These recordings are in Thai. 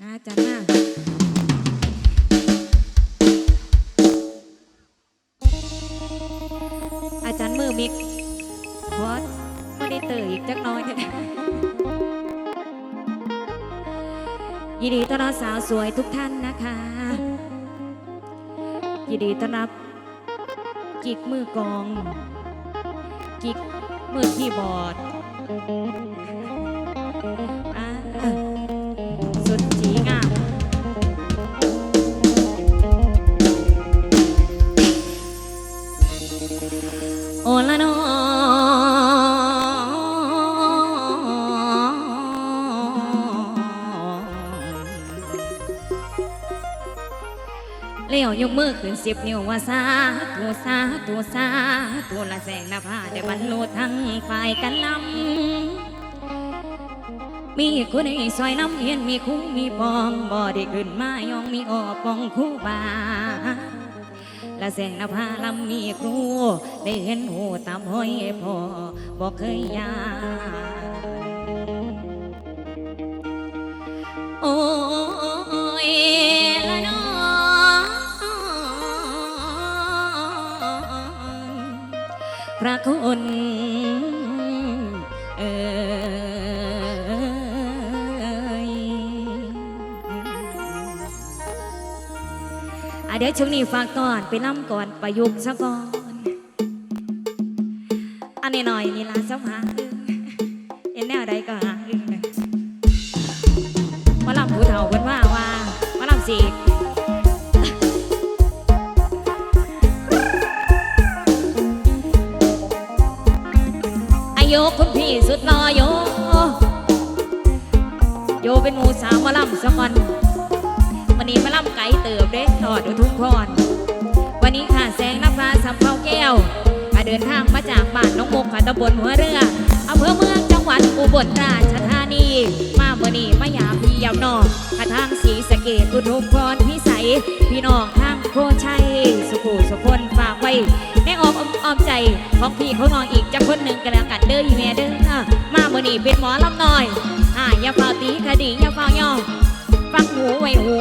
อาจารย์มาอาจารย์มือมิกพอดไม่ได้เตยอีกจักน้อยเนี่ยยินดีต้อนรับสาวสวยทุกท่านนะคะ ยินดีต้อนรับกิกมือกอง กิกมือคีย์บอร์ดอ่าสุด ยกมือขึ้นสิบนิ้วว่าซาตัวซาตัวซาตัวละแสงนภาได้บรรลุทั้งฝ่ายกันลำมีคนให้ซอยน้ำเย็นมีคุ้งมีปองบ่ได้ขึ้นมายองมีออปองคู่บาละแสงนภาลำมีครู ได้เห็นหูตามห้อยพอบอกเคยยานโอ้ยละน้อ พระคุณเอ่ยอะเดี๋ยวช่วงนี้ฝากก่อนไปล่ำก่อนประยุกต์ซะก่อน อันนี้หน่อยนี่ลาสัมหาอึ้งเห็นแนวใดก็หาอึ้งเลยมาลำผู้เฒ่าเพิ่นว่าว่ามาลำสี คุณพี่สุดรอโยโยเป็นหมูสาวมาลำสักวันวันนี้มาล่ำไก่เติบเด้ทอดอุทุมพร วันนี้ค่ะแสงนภาสำเภาแก้วเดินทางมาจากบ้านน้องมกค่ะตำบลหัวเรืออำเภอเมืองจังหวัดอุบลราชธานี มาเมื่อนี้มายามพี่ยามนอกทางสีสะเกดอุทุมพรพิสัยพี่น้องทาง โคชัยสุขุสุคนฝากไว้แม่อมอ้อมใจของพี่เขาน้องอีกจะคนหนึ่งกันแล้วกันเด้ออีเมเด้อมาโมนี้เป็นหมอลำน้อยอ่าอย่าเฝ้าตีคดีอย่าเฝ้าย่อฟังหูไว้หู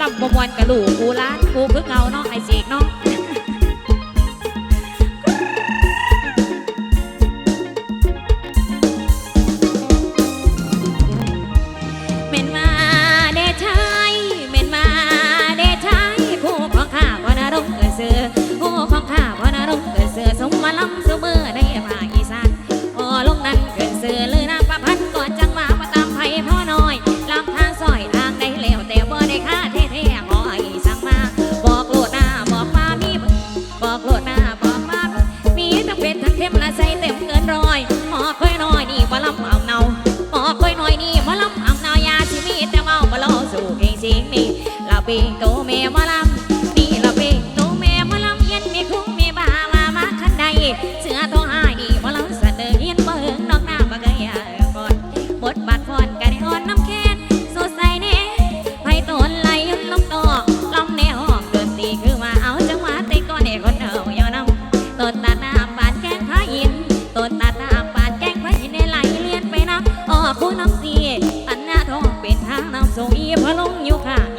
ลำบวมวนกระลูกกูล้านกูคือเงาเนาะไอเสกเนาะ เสือตัวหายนี่มาลำเสนอเย็นเบิ่งนอกหน้าบักเกยก่อนบทบาทพรกันได้อ่อนน้ำแค้นสดใสเน่ไผตนไหลลงตอกลำแนวห้องดนตรีคือมาเอาจังหวะตีก้อนเอกคนเอาอย่านำต้นตาหน้าปานแกงพายินต้นตาหน้าปานแกงพายินในไหลเลียนไปน้ำอ้อคู่น้ำสีอันหน้าทองเป็นทางน้ำส่งอีพะลงอยู่ข้า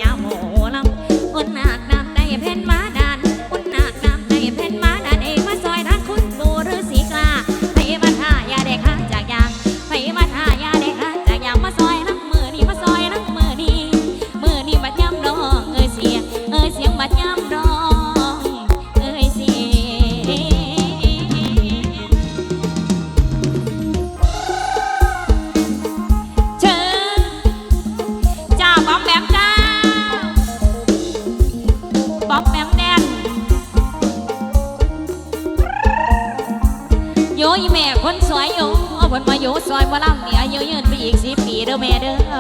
ยอีแม่คนสวยโยเอาผลมาโยซอยมาล่ำเนี่ยอายุยืนไปอีกสิปีเด้อแม่เด้อ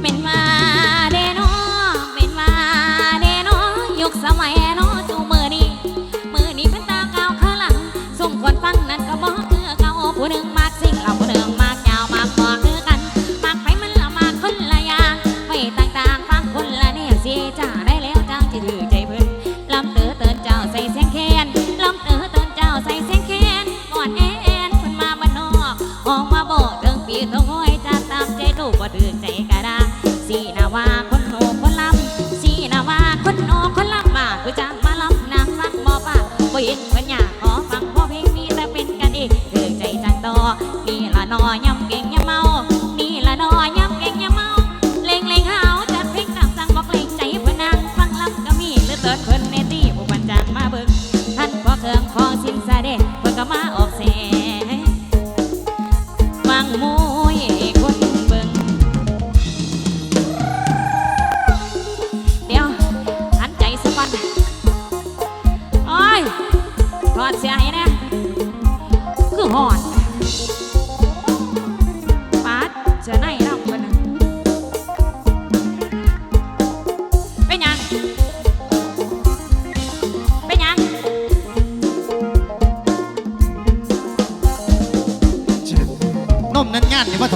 เป็นมาเดโนเป็นมาเดโนยุคสมัย nó I'm.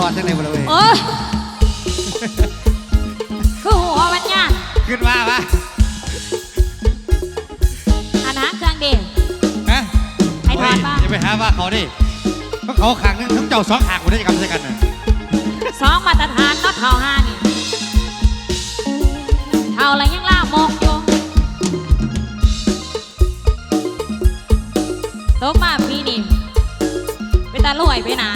อดจังเลยบ่เลยคือหัวมันเขึ้นมาปะอันหาเครื่องดีฮะให้ถอดปะอย่าไปหาว่าเขาดิก็เขาขังนึงทั้งเจ้าสองขางกูได้จะกำใช่กันน่ะสองมาตรฐานเนาะเท่าห้านี่เท่าไรยังล่ามกอยู่ตกมาพี่นี่ไปตาลอยไปหนา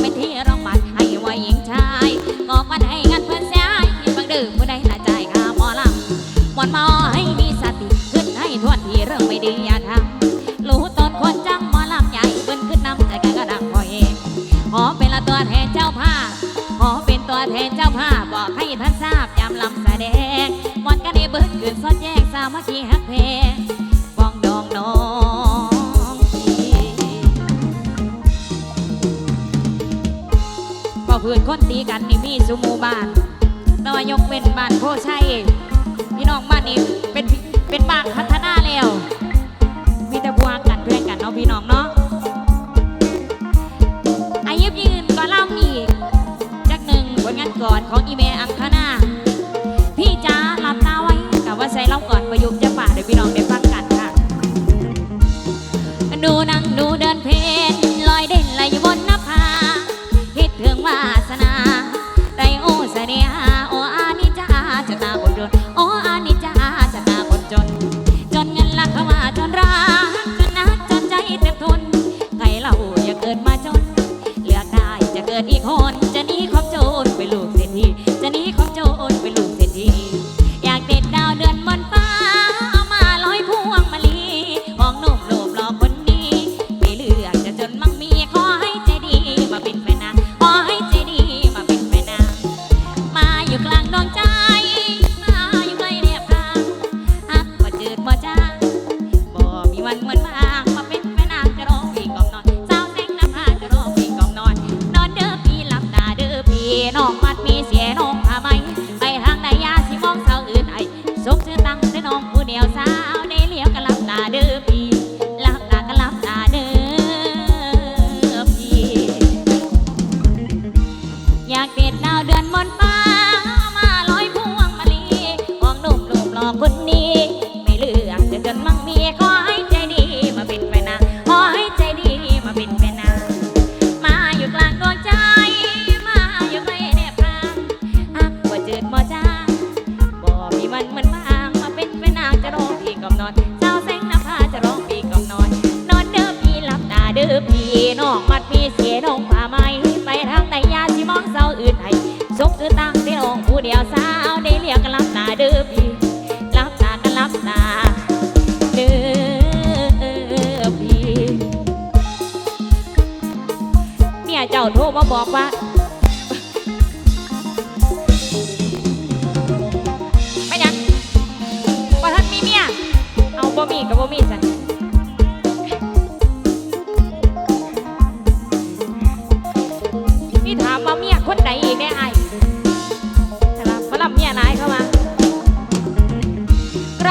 เป็นที่รองบัดให้ว่าหญิงชายก็ปันใด้งานเพื่อนเสียคิดบังดื้อผู้ใดละใจข้ามอลำมอนมอให้มีสติขึ้นให้ทวนที่เรื่องไม่ดีอย่าทำรู้ตนคนจังมอลำใหญ่เบิ้นขึ้นนำใจกันกระดักพอเองขอเป็นละตัวแทนเจ้าผ้าขอเป็นตัวแทนเจ้าผ้าบอกให้ท่านทราบยามลำแสดงหมอนกันในเบิ้นขึ้นซอดแยกสามัคคีฮักเพล พืชคนตีกันนี่มีสุมูบ้านนวายกเว้นบ้านโพชัยพี่น้องบ้านนี้เป็นเป็นบ้านพัฒนาแล้ว มีแต่บวกกันเพื่อนกันเนาะพี่น้องเนาะอายุยืนก็เล่ามีจักหนึ่งผลงานก่อนของอีเมอัง ดอีกหอ